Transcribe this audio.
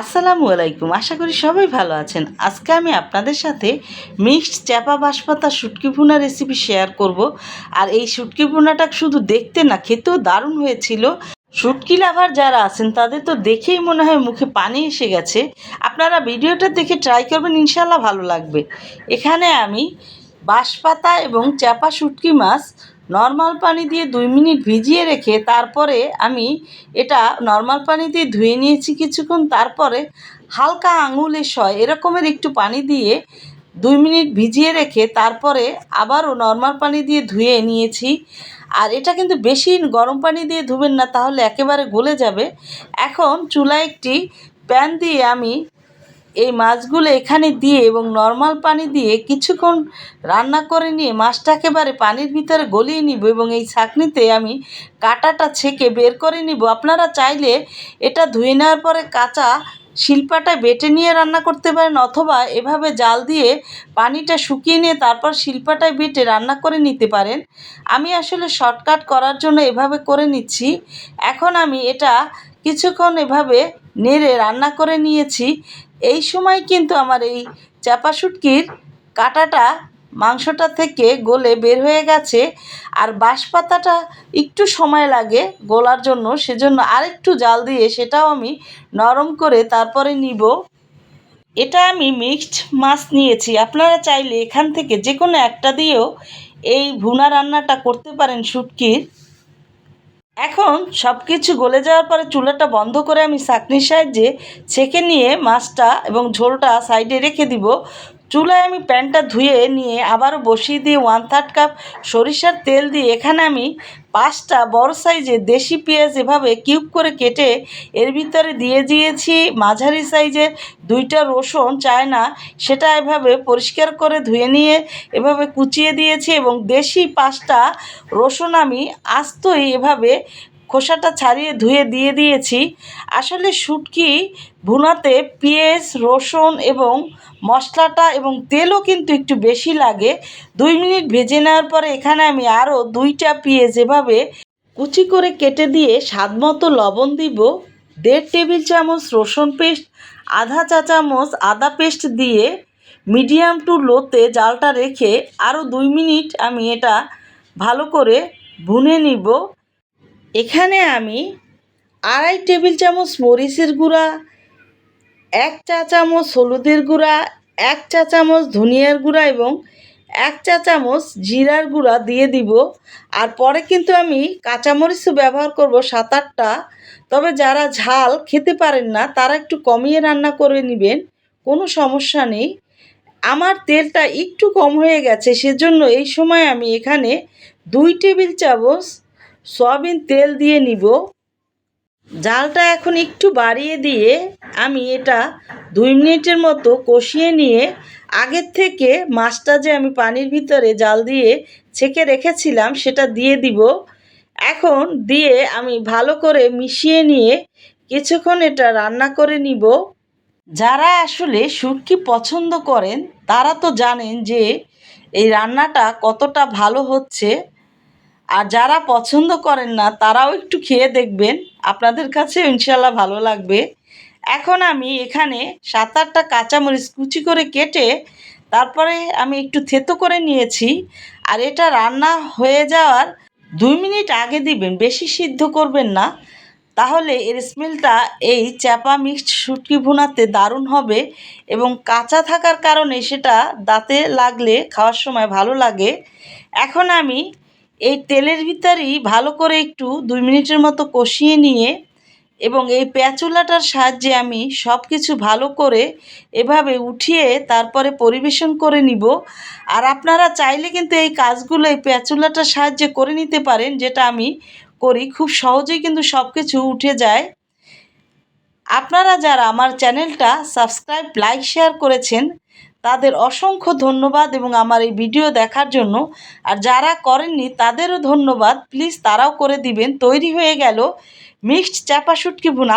আসসালামু আলাইকুম। আশা করি সবাই ভালো আছেন। আজকে আমি আপনাদের সাথে মিক্সড চাপা বাঁশপাতা শুটকি ভুনা রেসিপি শেয়ার করব। আর এই শুটকি ভুনাটা শুধু দেখতে না, খেতেও দারুণ হয়েছিল। শুটকি লাভার যারা আছেন, তাদের তো দেখেই মনে হয় মুখে পানি এসে গেছে। আপনারা ভিডিওটা দেখে ট্রাই করবেন ইনশাল্লাহ ভালো লাগবে। এখানে আমি বাঁশপাতা এবং চাপা শুটকি মাছ নর্মাল পানি দিয়ে দুই মিনিট ভিজিয়ে রেখে তারপরে আমি এটা নর্মাল পানি দিয়ে ধুয়ে নিয়েছি কিছুক্ষণ, তারপরে হালকা আঙুলের সয় এরকমের একটু পানি দিয়ে দুই মিনিট ভিজিয়ে রেখে তারপরে আবারও নর্মাল পানি দিয়ে ধুয়ে নিয়েছি। আর এটা কিন্তু বেশি গরম পানি দিয়ে ধুবেন না, তাহলে একেবারে গলে যাবে। এখন চুলায় একটি প্যান দিয়ে আমি এই মাছগুলো এখানে দিয়ে এবং নর্মাল পানি দিয়ে কিছুক্ষণ রান্না করে নিয়ে মাছটা একেবারে পানির ভিতরে গলিয়ে নিব এবং এই ছাঁকনিতে আমি কাঁটাটা ছেঁকে বের করে নিব। আপনারা চাইলে এটা ধুয়ে নেওয়ার পরে কাঁচা শিল্পাটা বেটে নিয়ে রান্না করতে পারেন অথবা এভাবে জাল দিয়ে পানিটা শুকিয়ে নিয়ে তারপর শিল্পাটায় বেটে রান্না করে নিতে পারেন। আমি আসলে শর্টকাট করার জন্য এভাবে করে নিচ্ছি। এখন আমি এটা কিছুক্ষণ এভাবে নেড়ে রান্না করে নিয়েছি। এই সময় কিন্তু আমার এই চাপা শুটকির কাঁটাটা মাংসটা থেকে গলে বের হয়ে গেছে। আর বাঁশপাতাটা একটু সময় লাগে গলার জন্য, সেজন্য আরেকটু জাল দিয়ে সেটাও আমি নরম করে তারপরে নিব। এটা আমি মিক্সড মাছ নিয়েছি। আপনারা চাইলে এখান থেকে যে কোনো একটা দিয়েও এই ভুনা রান্নাটা করতে পারেন শুটকির। এখন সব কিছু গলে যাওয়ার পরে চুলাটা বন্ধ করে আমি চাকনির সাহায্যে ছেঁকে নিয়ে মাছটা এবং ঝোলটা সাইডে রেখে দিব। চুলায় আমি প্যানটা ধুয়ে নিয়ে আবারও বসিয়ে দিয়ে ওয়ান থার্ড কাপ সরিষার তেল দিয়ে এখানে আমি পাঁচটা বড় সাইজের দেশি পেঁয়াজ এভাবে কিউব করে কেটে এর ভিতরে দিয়ে দিয়েছি। মাঝারি সাইজের দুইটা রসুন চায় না সেটা এভাবে পরিষ্কার করে ধুয়ে নিয়ে এভাবে কুচিয়ে দিয়েছি এবং দেশি পাঁচটা রসুন আমি আস্তই এভাবে খোসাটা ছাড়িয়ে ধুয়ে দিয়ে দিয়েছি। আসলে শুটকি ভুনাতে পেঁয়াজ, রসুন এবং মশলাটা এবং তেলও কিন্তু একটু বেশি লাগে। দুই মিনিট ভেজে নেওয়ার পরে এখানে আমি আরও দুইটা পেঁয়াজ এভাবে কুচি করে কেটে দিয়ে স্বাদ মতো লবণ দিব। দেড় টেবিল চামচ রসুন পেস্ট, আধা চা চামচ আদা পেস্ট দিয়ে মিডিয়াম টু লোতে জালটা রেখে আরও দুই মিনিট আমি এটা ভালো করে ভুনে নিব। এখানে আমি আড়াই টেবিল চামচ মরিচের গুঁড়া, এক চা চামচ হলুদের গুঁড়া, এক চা চামচ ধনিয়ার গুঁড়া এবং এক চা চামচ জিরার গুঁড়া দিয়ে দিব। আর পরে কিন্তু আমি কাঁচামরিচও ব্যবহার করব সাত আটটা তবে যারা ঝাল খেতে পারেন না, তারা একটু কমিয়ে রান্না করে নেবেন, কোনো সমস্যা নেই। আমার তেলটা একটু কম হয়ে গেছে, সেজন্য এই সময় আমি এখানে দুই টেবিল চামচ সয়াবিন তেল দিয়ে নিব। জালটা এখন একটু বাড়িয়ে দিয়ে আমি এটা দুই মিনিটের মতো কষিয়ে নিয়ে আগের থেকে মাছটা যে আমি পানির ভিতরে জাল দিয়ে ছেঁকে রেখেছিলাম সেটা দিয়ে দিব। এখন দিয়ে আমি ভালো করে মিশিয়ে নিয়ে কিছুক্ষণ এটা রান্না করে নিব। যারা আসলে শুটকি পছন্দ করেন, তারা তো জানেন যে এই রান্নাটা কতটা ভালো হচ্ছে। আর যারা পছন্দ করেন না, তারাও একটু খেয়ে দেখবেন। আপনাদের কাছে ইনশাল্লাহ ভালো লাগবে। এখন আমি এখানে সাত আটটা কাঁচামরিচ কুচি করে কেটে, তারপরে আমি একটু থেতো করে নিয়েছি। আর এটা রান্না হয়ে যাওয়ার দুই মিনিট আগে দিবেন, বেশি সিদ্ধ করবেন না। তাহলে এর স্মেলটা এই চাপা মিক্সড শুটকি ভুনাতে দারুণ হবে এবং কাঁচা থাকার কারণে সেটা দাঁতে লাগলে, খাওয়ার সময় ভালো লাগে। এখন আমি এই তেলের ভিতরেই ভালো করে একটু দুই মিনিটের মতো কষিয়ে নিয়ে এবং এই প্যাচুলাটার সাহায্যে আমি সব কিছু ভালো করে এভাবে উঠিয়ে তারপরে পরিবেশন করে নিব। আর আপনারা চাইলে কিন্তু এই কাজগুলো, এই প্যাচুলাটার সাহায্যে করে নিতে পারেন, যেটা আমি করি। খুব সহজেই কিন্তু সব কিছু উঠে যায়। আপনারা যারা আমার চ্যানেলটা সাবস্ক্রাইব, লাইক, শেয়ার করেছেন তাদের অসংখ্য ধন্যবাদ এবং আমার এই ভিডিও দেখার জন্য। আর যারা করেননি, তাদেরও ধন্যবাদ। প্লিজ তারাও করে দিবেন। তৈরি হয়ে গেল মিক্সড চাপা শুটকি ভুনা